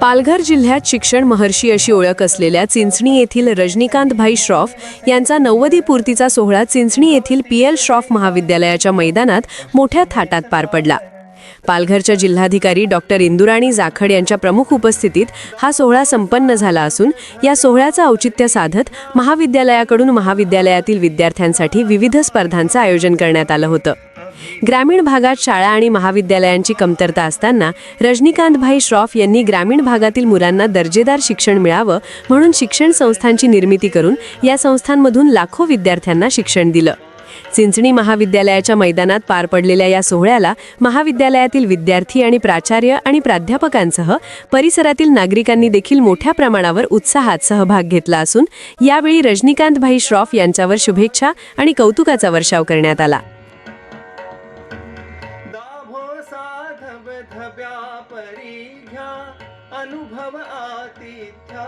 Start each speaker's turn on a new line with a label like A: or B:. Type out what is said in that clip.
A: पालघर जिल्ह्यात शिक्षण महर्षी अशी ओळख असलेल्या चिंचणी येथील रजनीकांत भाई श्रॉफ यांचा नव्वदी पूर्तीचा सोहळा चिंचणी येथील पी एल श्रॉफ महाविद्यालयाच्या मैदानात मोठ्या थाटात पार पडला. पालघरच्या जिल्हाधिकारी डॉक्टर इंदुराणी जाखड यांच्या प्रमुख उपस्थितीत हा सोहळा संपन्न झाला असून या सोहळ्याचं औचित्य साधत महाविद्यालयाकडून महाविद्यालयातील विद्यार्थ्यांसाठी विविध स्पर्धांचं आयोजन करण्यात आलं होतं. ग्रामीण भागात शाळा आणि महाविद्यालयांची कमतरता असताना रजनीकांतभाई श्रॉफ यांनी ग्रामीण भागातील मुलांना दर्जेदार शिक्षण मिळावं म्हणून शिक्षण संस्थांची निर्मिती करून या संस्थांमधून लाखो विद्यार्थ्यांना शिक्षण दिलं. चिंचणी महाविद्यालयाच्या मैदानात पार पडलेल्या या सोहळ्याला महाविद्यालयातील विद्यार्थी आणि प्राचार्य आणि प्राध्यापकांसह परिसरातील नागरिकांनी देखील मोठ्या प्रमाणावर उत्साहात सहभाग घेतला असून यावेळी रजनीकांतभाई श्रॉफ यांच्यावर शुभेच्छा आणि कौतुकाचा वर्षाव करण्यात आला.
B: धब्या परी घ्या अनुभव आतिथ्या